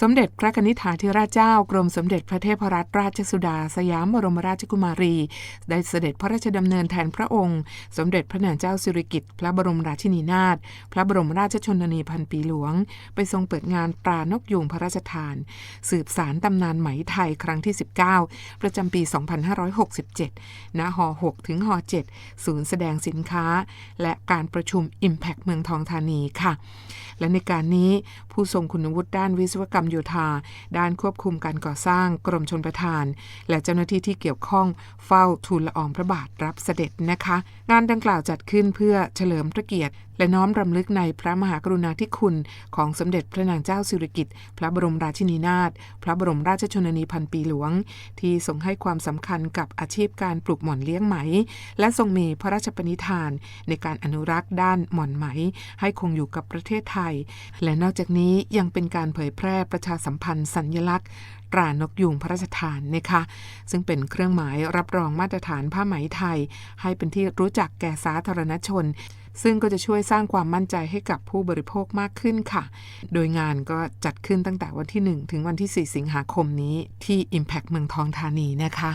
สมเด็จพระกนิษฐาธิราชเจ้ากรมสมเด็จพระเทพรัตนราชสุดา สยามบรมราชกุมารี ได้เสด็จพระราชดำเนินแทนพระองค์ สมเด็จพระนางเจ้าสิริกิติ์พระบรมราชินีนาถพระบรมราชชนนีพันปีหลวง ไปทรงเปิดงานปรานกยูงพระราชทาน สืบสารตำนานไหมไทยครั้งที่ 19 ประจำปี 2567 ณหอ6ถึงหอ7ศูนย์แสดงสินค้า และการประชุม Impact เมืองทองธานีค่ะ และในการนี้ผู้ทรงคุณวุฒิด้านวิศวกรรมรมโยธา ด้านควบคุมการก่อสร้างกรมชนประทาน และเจ้าหน้าที่ที่เกี่ยวข้องเฝ้าทูลละอองพระบาทรับเสด็จนะคะ งานดังกล่าวจัดขึ้นเพื่อเฉลิมพระเกียรติ และน้อมรำลึกในพระมหากรุณาธิคุณ ของสมเด็จพระนางเจ้าสิริกิติ์พระบรมราชินีนาถพระบรมราชชนนีพันปีหลวง ที่ทรงให้ความสำคัญกับอาชีพการปลูกหม่อนเลี้ยงไหม และทรงมีพระราชปณิธาน ในการอนุรักษ์ด้านหม่อนไหม ให้คงอยู่กับประเทศไทย และนอกจากนี้ยังเป็นการเผยแพร่ประชาสัมพันธ์สัญญลักษณ์ ตรานกยูงพระราชทานนะคะ ซึ่งเป็นเครื่องหมายรับรองมาตรฐานผ้าไหมไทย ให้เป็นที่รู้จักแก่สาธารณชนซึ่งก็จะช่วยสร้างความมั่นใจให้กับผู้บริโภคมากขึ้นค่ะ โดยงานก็จัดขึ้นตั้งแต่วันที่ 1 ถึงวันที่ 4 สิงหาคมนี้ที่ Impact เมืองทองธานีนะคะ